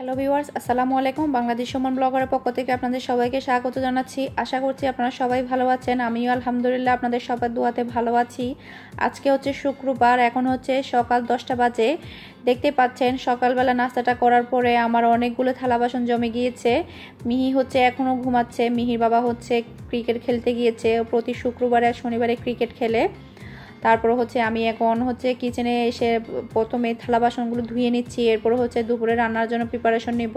Hello viewers আসসালামু আলাইকুম। বাংলাদেশ সমান ব্লগারের পক্ষ থেকে আপনাদের সবাইকে স্বাগত জানাচ্ছি। আশা করছি আপনারা সবাই ভালো আছেন। আমিও আলহামদুলিল্লাহ আপনাদের সবার দোয়াতে ভালো আছি। আজকে হচ্ছে শুক্রবার, এখন হচ্ছে সকাল দশটা বাজে। দেখতে পাচ্ছেন, সকালবেলা নাস্তাটা করার পরে আমার অনেকগুলো থালা বাসন জমে গিয়েছে। মিহি হচ্ছে এখনও ঘুমাচ্ছে। মিহির বাবা হচ্ছে ক্রিকেট খেলতে গিয়েছে। প্রতি শুক্রবারে শনিবারে ক্রিকেট খেলে। তারপর হচ্ছে আমি এখন হচ্ছে কিচেনে এসে প্রথমে থালা বাসনগুলো ধুয়ে নিচ্ছি, এরপর হচ্ছে দুপুরে রান্নার জন্য প্রিপারেশন নেব।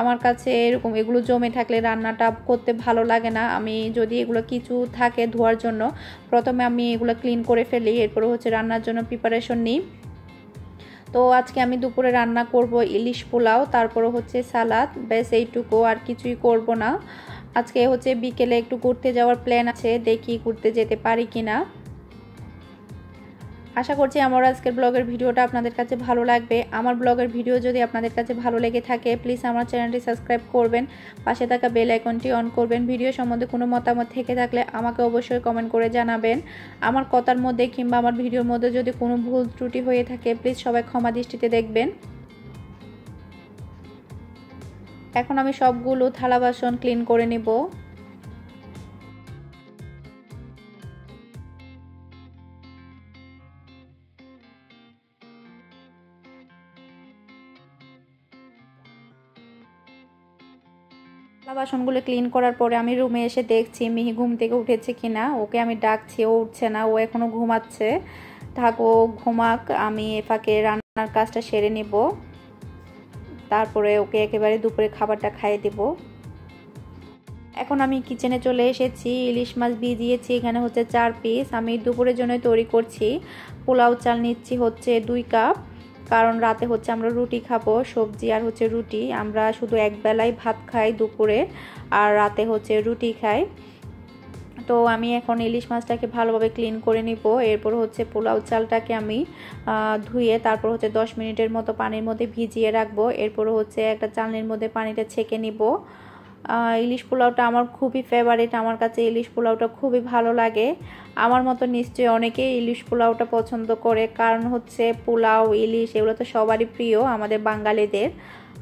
আমার কাছে এরকম এগুলো জমে থাকলে রান্নাটা করতে ভালো লাগে না। আমি যদি এগুলো কিছু থাকে ধোয়ার জন্য, প্রথমে আমি এগুলো ক্লিন করে ফেলি, এরপর হচ্ছে রান্নার জন্য প্রিপারেশন নিই। তো আজকে আমি দুপুরে রান্না করব ইলিশ পোলাও, তারপরে হচ্ছে সালাদ, ব্যাস এইটুকু, আর কিছুই করব না। আজকে হচ্ছে বিকেলে একটু ঘুরতে যাওয়ার প্ল্যান আছে, দেখি ঘুরতে যেতে পারি কিনা। আশা করছি আমার আজকের ব্লগের ভিডিওটা আপনাদের কাছে ভালো লাগবে। আমার ব্লগের ভিডিও যদি আপনাদের কাছে ভালো লেগে থাকে প্লিজ আমার চ্যানেলটি সাবস্ক্রাইব করবেন। পাশে থাকা বেল আইকনটি অন করবেন। ভিডিও সম্বন্ধে কোনো মতামত থেকে থাকলে আমাকে অবশ্যই কমেন্ট করে জানাবেন। আমার কথার মধ্যে কিংবা আমার ভিডিওর মধ্যে যদি কোনো ভুল ত্রুটি হয়ে থাকে প্লিজ সবাই ক্ষমা দৃষ্টিতে দেখবেন। এখন আমি সবগুলো থালা বাসন ক্লিন করে নেব। বাসনগুলো ক্লিন করার পরে আমি রুমে এসে দেখছি মিহি ঘুম থেকে উঠেছে কিনা। ওকে আমি ডাকছি, ও উঠছে না, ও এখনও ঘুমাচ্ছে। থাকো ঘুমাক, আমি এ ফাঁকে রান্নার কাজটা সেরে নেব। তারপরে ওকে একেবারে দুপুরে খাবারটা খাইয়ে দেব। এখন আমি কিচেনে চলে এসেছি, ইলিশ মাছ ভিজিয়েছি, এখানে হচ্ছে চার পিস আমি দুপুরের জন্য তৈরি করছি। পোলাও চাল নিচ্ছি হচ্ছে দুই কাপ কারণ রাতে হচ্ছে আমরা রুটি খাব, সবজি আর হচ্ছে রুটি। আমরা শুধু এক বেলায় ভাত খাই দুপুরে আর রাতে হচ্ছে রুটি খাই। তো আমি এখন ইলিশ মাছটাকে ভালোভাবে ক্লিন করে নিব। এরপর হচ্ছে পোলাও চালটাকে আমি ধুয়ে তারপর হচ্ছে দশ মিনিটের মতো পানির মধ্যে ভিজিয়ে রাখব। এরপর হচ্ছে একটা চালনির মধ্যে পানিটা ছেঁকে নিব। ইলিশ পোলাওটা আমার খুবই ফেভারিট আমার কাছে ইলিশ পোলাওটা খুবই ভালো লাগে। আমার মতো নিশ্চয়ই অনেকেই ইলিশ পোলাওটা পছন্দ করে, কারণ হচ্ছে পোলাও, ইলিশ এগুলো তো সবারই প্রিয়, আমাদের বাঙালিদের।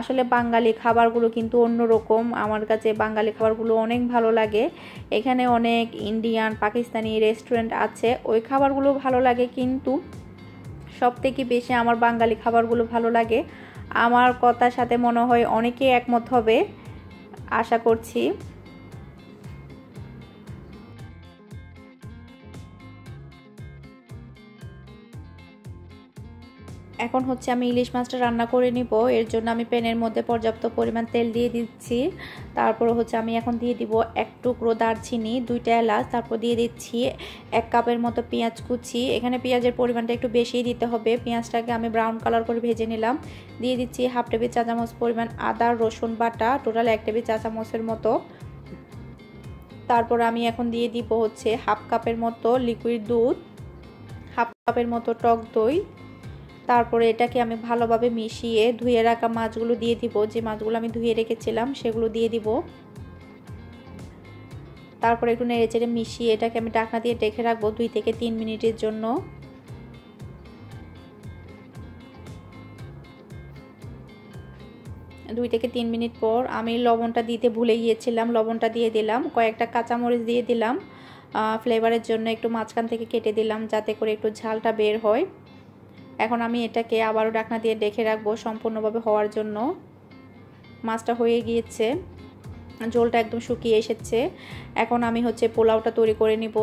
আসলে বাঙালি খাবারগুলো কিন্তু অন্যরকম, আমার কাছে বাঙালি খাবারগুলো অনেক ভালো লাগে। এখানে অনেক ইন্ডিয়ান পাকিস্তানি রেস্টুরেন্ট আছে, ওই খাবারগুলো ভালো লাগে কিন্তু সব থেকে বেশি আমার বাঙালি খাবারগুলো ভালো লাগে। আমার কথার সাথে মনে হয় অনেকেই একমত হবে। আশা করছি। এখন হচ্ছে আমি ইলিশ মাছটা রান্না করে নিব। এর জন্য আমি প্যানের মধ্যে পর্যাপ্ত পরিমাণ তেল দিয়ে দিচ্ছি। তারপর হচ্ছে আমি এখন দিয়ে দিব এক টুকরো দারচিনি, দুইটা এলাচ, তারপর দিয়ে দিচ্ছি এক কাপের মতো পেঁয়াজ কুচি। এখানে পেঁয়াজের পরিমাণটা একটু বেশিই দিতে হবে। পেঁয়াজটাকে আমি ব্রাউন কালার করে ভেজে নিলাম। দিয়ে দিচ্ছি হাফ টেবিল চা চামচ পরিমাণ আদা, রসুন বাটা টোটাল এক টেবিল চা চামচের মতো। তারপর আমি এখন দিয়ে দিব হচ্ছে হাফ কাপের মতো লিকুইড দুধ হাফ কাপের মতো টক দই। তারপরে এটাকে আমি ভালোভাবে মিশিয়ে ধুয়ে রাখা মাছগুলো দিয়ে দিব। যে মাছগুলো আমি ধুয়ে রেখেছিলাম, সেগুলো দিয়ে দিব। তারপরে একটু নেড়ে চেড়ে মিশিয়ে এটাকে আমি ডাকনা দিয়ে ডেকে রাখব দুই থেকে তিন মিনিটের জন্য। দুই থেকে তিন মিনিট পর আমি লবণটা দিতে ভুলে গিয়েছিলাম, লবণটা দিয়ে দিলাম, কয়েকটা কাঁচামরিচ দিয়ে দিলাম। ফ্লেভারের জন্য একটু মাঝখান থেকে কেটে দিলাম যাতে করে একটু ঝালটা বের হয়। এখন আমি এটাকে আবারও ডাকনা দিয়ে ডেকে রাখব সম্পূর্ণভাবে হওয়ার জন্য। মাছটা হয়ে গিয়েছে। ঝোলটা একদম শুকিয়ে এসেছে। এখন আমি হচ্ছে পোলাওটা তৈরি করে নিব।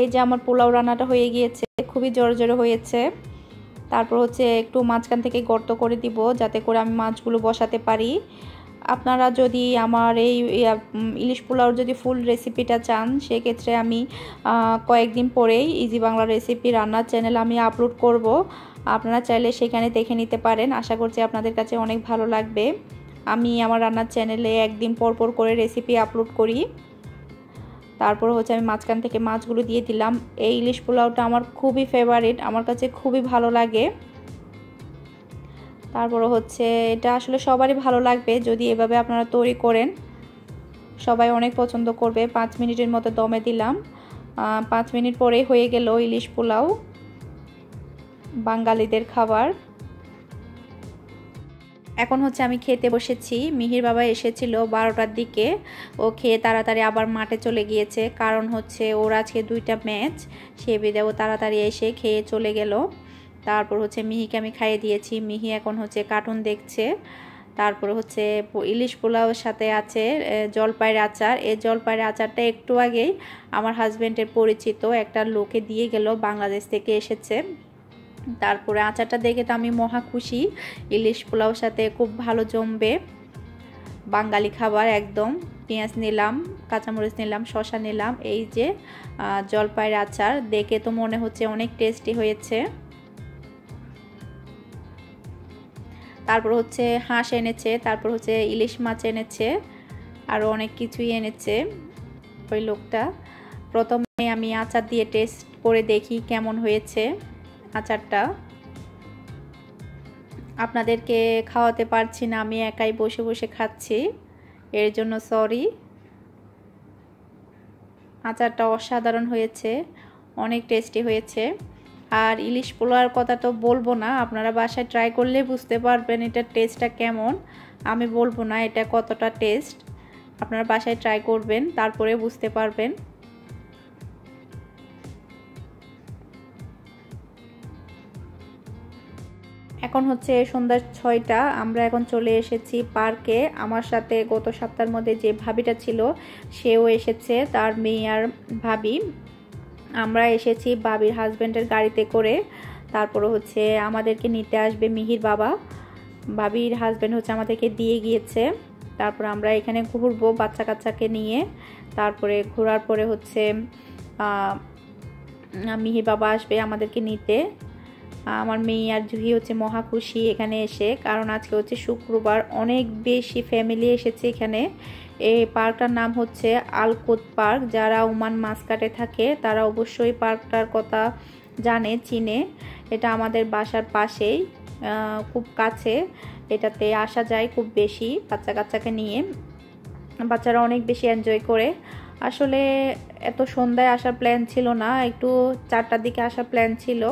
এই যে আমার পোলাও রান্নাটা হয়ে গিয়েছে, খুবই জোরে জোরে হয়েছে। তারপর হচ্ছে একটু মাঝখান থেকে গর্ত করে দিব, যাতে করে আমি মাছগুলো বসাতে পারি। আপনারা যদি আমার এই ইলিশ পোলাওর যদি ফুল রেসিপিটা চান, সেক্ষেত্রে আমি কয়েকদিন পরেই ইজি বাংলা রেসিপি রান্নার চ্যানেল আমি আপলোড করব। আপনারা চাইলে সেখানে দেখে নিতে পারেন। আশা করছি আপনাদের কাছে অনেক ভালো লাগবে। আমি আমার রান্নার চ্যানেলে একদিন পর পর করে রেসিপি আপলোড করি। তারপর হচ্ছে আমি মাঝখান থেকে মাছগুলো দিয়ে দিলাম। এই ইলিশ পোলাওটা আমার খুবই ফেভারিট আমার কাছে খুবই ভালো লাগে। তারপরে হচ্ছে এটা আসলে সবারই ভালো লাগবে যদি এভাবে আপনারা তৈরি করেন। সবাই অনেক পছন্দ করবে, পাঁচ মিনিটের মতো দমে দিলাম। পাঁচ মিনিট পরে হয়ে গেল ইলিশ পোলাও, বাঙালিদের খাবার। এখন হচ্ছে আমি খেতে বসেছি। মিহির বাবা এসেছিল বারোটার দিকে। ও খেয়ে তাড়াতাড়ি আবার মাঠে চলে গিয়েছে। কারণ হচ্ছে ওর আজকে দুইটা ম্যাচ। সে বিদে ও তাড়াতাড়ি এসে খেয়ে চলে গেল। তারপর হচ্ছে মিহিকে আমি খাইয়ে দিয়েছি। মিহি এখন হচ্ছে কার্টুন দেখছে। তারপর হচ্ছে ইলিশ পোলাওর সাথে আছে জলপাইয়ের আচার। এই জলপাইয়ের আচারটা একটু আগেই আমার হাজব্যান্ডের পরিচিত একটা লোকে দিয়ে গেল, বাংলাদেশ থেকে এসেছে। তারপরে আচারটা দেখে তো আমি মহা খুশি। ইলিশ পোলাও সাথে খুব ভালো জমবে। বাঙালি খাবার একদম। পেঁয়াজ নিলাম, কাঁচামরিচ নিলাম শশা নিলাম, এই যে জলপাইয়ের আচার। দেখে তো মনে হচ্ছে অনেক টেস্টি হয়েছে। তারপর হচ্ছে হাঁস এনেছে, তারপর হচ্ছে ইলিশ মাছ এনেছে আরও অনেক কিছুই এনেছে ওই লোকটা। প্রথমে আমি আচার দিয়ে টেস্ট করে দেখি কেমন হয়েছে। আচারটা। আপনাদেরকে খাওয়াতে পারছি না, আমি একাই বসে বসে খাচ্ছি। এর জন্য সরি। আচারটা অসাধারণ হয়েছে, অনেক টেস্টি হয়েছে। আর ইলিশ পোলার কথা তো বলব না, আপনারা বাসায় ট্রাই করলে বুঝতে পারবেন এটার টেস্টটা কেমন। আমি বলব না, এটা কতটা টেস্ট আপনারা বাসায় ট্রাই করবেন তারপরে বুঝতে পারবেন। এখন হচ্ছে সন্ধ্যা ছয়টা, আমরা এখন চলে এসেছি পার্কে। আমার সাথে গত সপ্তাহের মধ্যে যে ভাবিটা ছিল, সেও এসেছে, তার মেয়ে আর ভাবি। আমরা এসেছি বাবির হাজব্যান্ডের গাড়িতে করে। তারপরে হচ্ছে আমাদেরকে নিতে আসবে মিহির বাবা। বাবির হাজব্যান্ড হচ্ছে আমাদেরকে দিয়ে গিয়েছে। তারপর আমরা এখানে ঘুরবো বাচ্চা কাচ্চাকে নিয়ে। তারপরে ঘোরার পরে হচ্ছে মিহির বাবা আসবে আমাদেরকে নিতে। আমার মেয়ে আর জুহি হচ্ছে মহা খুশি এখানে এসে, কারণ আজকে হচ্ছে শুক্রবার অনেক বেশি ফ্যামিলি এসেছে এখানে। এই পার্কটার নাম হচ্ছে আলকোত পার্ক। যারা উমান মাসকাটে থাকে, তারা অবশ্যই পার্কটার কথা জানে, চিনে। এটা আমাদের বাসার পাশেই খুব কাছে। এটাতে আসা যায় খুব বেশি বাচ্চা কাচ্চাকে নিয়ে। বাচ্চারা অনেক বেশি এনজয় করে। আসলে এত সন্ধ্যায় আসার প্ল্যান ছিল না, একটু চারটার দিকে আসার প্ল্যান ছিল।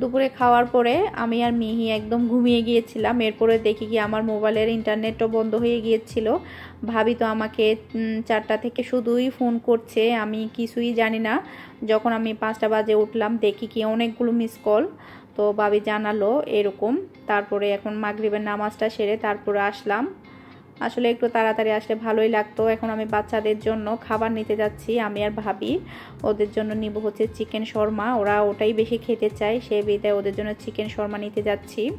দুপুরে খাওয়ার পরে আমি আর মিহি একদম ঘুমিয়ে গিয়েছিলাম। এরপরে দেখি কি আমার মোবাইলের ইন্টারনেটও বন্ধ হয়ে গিয়েছিল। ভাবি তো আমাকে চারটা থেকে শুধুই ফোন করছে। আমি কিছুই জানি না। যখন আমি পাঁচটা বাজে উঠলাম, দেখি কি অনেকগুলো মিস কল। তো ভাবি জানালো এরকম। তারপরে এখন মাগরিবের নামাজটা সেরে তারপরে আসলাম। আসলে একটু তাড়াতাড়ি আসলে ভালোই লাগতো। এখন আমি বাচ্চাদের জন্য খাবার নিতে যাচ্ছি, আমি আর ভাবি। ওদের জন্য নিব হচ্ছে চিকেন শর্মা। ওরা ওটাই বেশি খেতে চায়, সে বিদায় ওদের জন্য চিকেন শর্মা নিতে যাচ্ছি।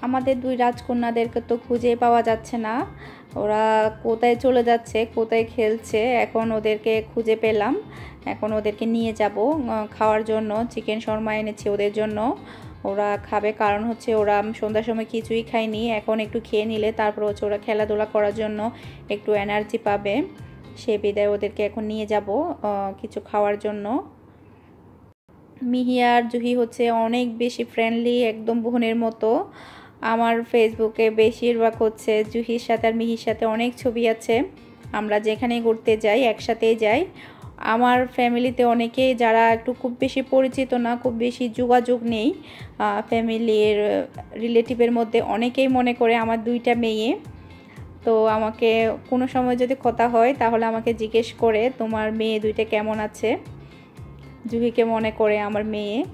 আমাদের দুই রাজকন্যাদেরকে তো খুঁজে পাওয়া যাচ্ছে না। ওরা কোথায় চলে যাচ্ছে, কোথায় খেলছে, এখন ওদেরকে খুঁজে পেলাম। এখন ওদেরকে নিয়ে যাব খাওয়ার জন্য। চিকেন শর্মা এনেছি ওদের জন্য। ওরা খাবে। কারণ হচ্ছে ওরা সন্ধ্যার সময় কিছুই খায়নি। এখন একটু খেয়ে নিলে তারপর হচ্ছে ওরা খেলাধুলা করার জন্য একটু এনার্জি পাবে। সে বিদায় ওদেরকে এখন নিয়ে যাব কিছু খাওয়ার জন্য। মিহিয়ার জুহি হচ্ছে অনেক বেশি ফ্রেন্ডলি একদম বোনের মতো। আমার ফেসবুকে বেশিরভাগ হচ্ছে জুহির সাথে আর মিহির সাথে অনেক ছবি আছে। আমরা যেখানে ঘুরতে যাই, একসাথেই যাই। আমার ফ্যামিলিতে অনেকেই যারা একটু খুব বেশি পরিচিত না, খুব বেশি যোগাযোগ নেই ফ্যামিলির রিলেটিভের মধ্যে অনেকেই মনে করে আমার দুইটা মেয়ে। তো আমাকে কোনো সময় যদি কথা হয়, তাহলে আমাকে জিজ্ঞেস করে, তোমার মেয়ে দুইটা কেমন আছে? জুহিকে মনে করে আমার মেয়ে।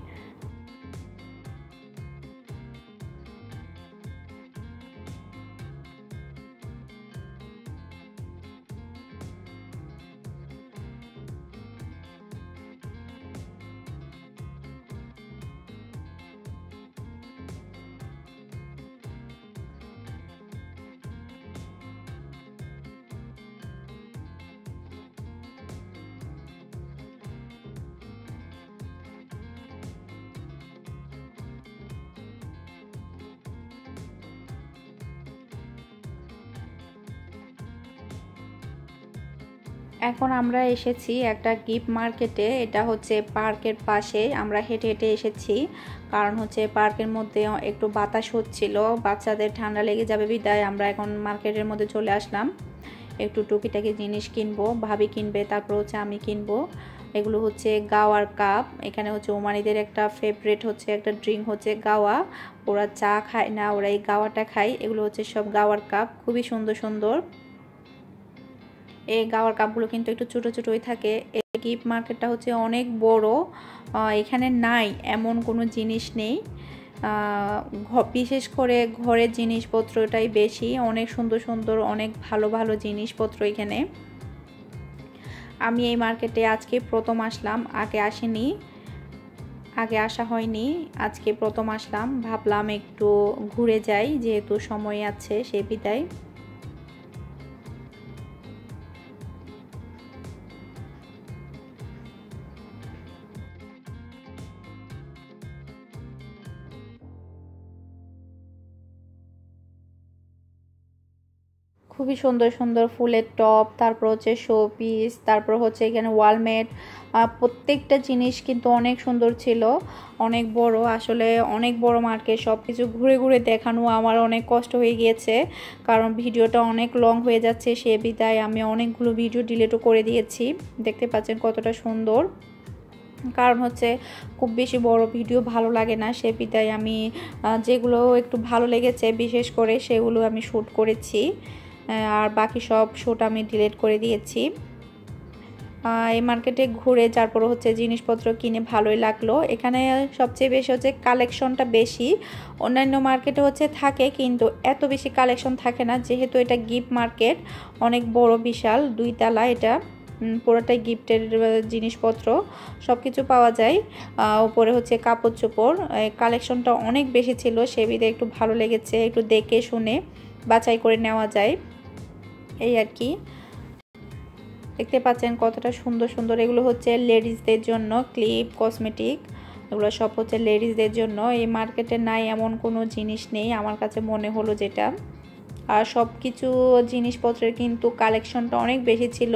এখন আমরা এসেছি একটা গিফট মার্কেটে, এটা হচ্ছে পার্কের পাশে। আমরা হেঁটে হেঁটে এসেছি, কারণ হচ্ছে পার্কের মধ্যে একটু বাতাস হচ্ছিল, বাচ্চাদের ঠান্ডা লেগে যাবে বিদায়। আমরা এখন মার্কেটের মধ্যে চলে আসলাম, একটু টুকিটাকি জিনিস কিনবো, ভাবি কিনবে, তারপর হচ্ছে আমি কিনবো। এগুলো হচ্ছে গাওয়ার কাপ, এখানে হচ্ছে ওমানিদের একটা ফেভারেট হচ্ছে, একটা ড্রিঙ্ক হচ্ছে গাওয়া। ওরা চা খায় না, ওরা এই গাওয়াটা খায়। এগুলো হচ্ছে সব গাওয়ার কাপ, খুবই সুন্দর সুন্দর। এই গাওয়ার কাপগুলো কিন্তু একটু ছোটো ছোটোই থাকে। এই গিফট মার্কেটটা হচ্ছে অনেক বড়। এখানে নাই, এমন কোনো জিনিস নেই। বিশেষ করে ঘরের জিনিসপত্রটাই বেশি। অনেক সুন্দর সুন্দর, অনেক ভালো ভালো জিনিসপত্র এখানে। আমি এই মার্কেটে আজকে প্রথম আসলাম, আগে আসিনি। আগে আসা হয়নি, আজকে প্রথম আসলাম। ভাবলাম একটু ঘুরে যাই, যেহেতু সময় আছে সে বিদায়। খুবই সুন্দর সুন্দর ফুলের টপ, তারপর হচ্ছে শো পিস তারপর হচ্ছে এখানে ওয়ালমেট প্রত্যেকটা জিনিস কিন্তু অনেক সুন্দর ছিল, অনেক বড়, আসলে অনেক বড় মার্কেট সব কিছু ঘুরে ঘুরে দেখানো আমার অনেক কষ্ট হয়ে গিয়েছে, কারণ ভিডিওটা অনেক লং হয়ে যাচ্ছে, সে বিদায় আমি অনেকগুলো ভিডিও ডিলেটও করে দিয়েছি, দেখতে পাচ্ছেন কতটা সুন্দর, কারণ হচ্ছে খুব বেশি বড় ভিডিও ভালো লাগে না, সে বিদায় আমি যেগুলো একটু ভালো লেগেছে, বিশেষ করে সেগুলো আমি শ্যুট করেছি আর বাকি সব শ্যুট আমি ডিলিট করে দিয়েছি। এই মার্কেটে ঘুরে তারপর হচ্ছে জিনিসপত্র কিনে ভালোই লাগল। এখানে সবচেয়ে বেশি হচ্ছে কালেকশনটা বেশি। অন্যান্য মার্কেটে হচ্ছে থাকে, কিন্তু এত বেশি কালেকশন থাকে না, যেহেতু এটা গিফট মার্কেট, অনেক বড় বিশাল দুই তালা এটা পুরোটাই গিফটের জিনিসপত্র সব কিছু পাওয়া যায়। উপরে হচ্ছে কাপড় চোপড় কালেকশনটা অনেক বেশি ছিল, সে বিধে একটু ভালো লেগেছে, একটু দেখে শুনে বাছাই করে নেওয়া যায়। এই আর কি। দেখতে পাচ্ছেন কতটা সুন্দর সুন্দর। এগুলো হচ্ছে লেডিসদের জন্য ক্লিপ, কসমেটিক। এগুলো সব হচ্ছে লেডিসদের জন্য। এই মার্কেটে নাই এমন কোনো জিনিস নেই, আমার কাছে মনে হলো যেটা। আর সব কিছু জিনিসপত্রের কিন্তু কালেকশনটা অনেক বেশি ছিল।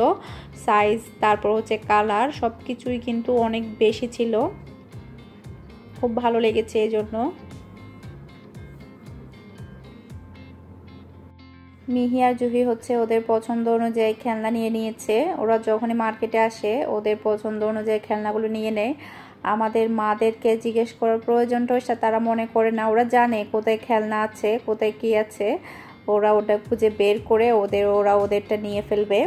সাইজ, তারপর হচ্ছে কালার সব কিছুই কিন্তু অনেক বেশি ছিল। খুব ভালো লেগেছে এই জন্য মিহি আর জুহি হচ্ছে ওদের পছন্দ অনুযায়ী খেলনা নিয়ে নিয়েছে। ওরা যখনই মার্কেটে আসে, ওদের পছন্দ অনুযায়ী খেলনাগুলো নিয়ে নেয়। আমাদের মাদেরকে জিজ্ঞেস করার প্রয়োজনটা তারা মনে করে না, ওরা জানে কোথায় খেলনা আছে, কোথায় কি আছে। ওরা ওটা খুঁজে বের করে ওদের ওরা ওদেরটা নিয়ে ফেলবে।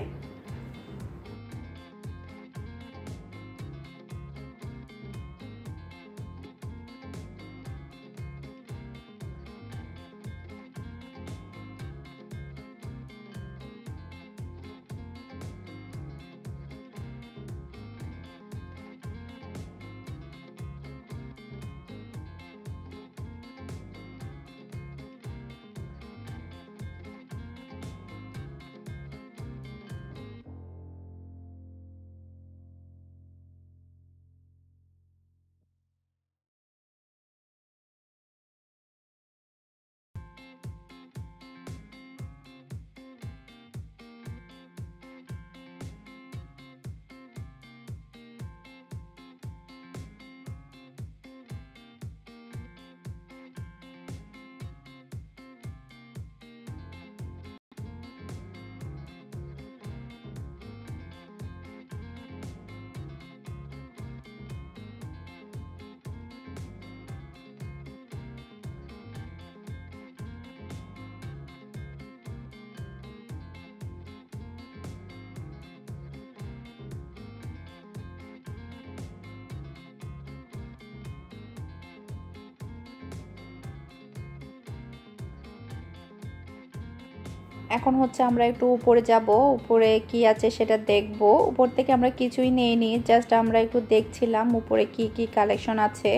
এখন হচ্ছে আমরা একটু উপরে যাব, উপরে কি আছে সেটা দেখব। উপর থেকে আমরা কিছুই নেইনি জাস্ট আমরা একটু দেখছিলাম উপরে কি কি কালেকশন আছে।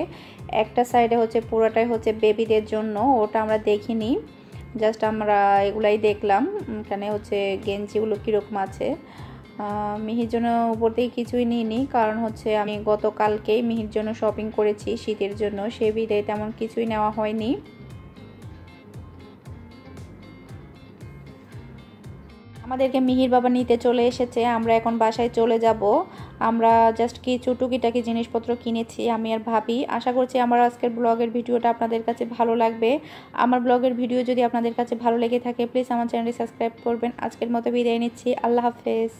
একটা সাইডে হচ্ছে পুরোটাই হচ্ছে বেবিদের জন্য, ওটা আমরা দেখিনি। জাস্ট আমরা এগুলাই দেখলাম, এখানে হচ্ছে গেঞ্জিগুলো কীরকম আছে। মিহির জন্য উপর থেকে কিছুই নিইনি, কারণ হচ্ছে আমি গতকালকেই মিহির জন্য শপিং করেছি শীতের জন্য, সে বিদায় তেমন কিছুই নেওয়া হয়নি। আমাদেরকে মিহির বাবা নিতে চলে এসেছে, আমরা এখন বাসায় চলে যাব। আমরা জাস্ট কিছু টুকিটাকি জিনিসপত্র কিনেছি, আমি আর ভাবি। আশা করছি আমার আজকের ব্লগের ভিডিওটা আপনাদের কাছে ভালো লাগবে। আমার ব্লগের ভিডিও যদি আপনাদের কাছে ভালো লেগে থাকে প্লিজ আমার চ্যানেলটি সাবস্ক্রাইব করবেন। আজকের মতো বিদায় নিচ্ছি, আল্লাহ হাফেজ।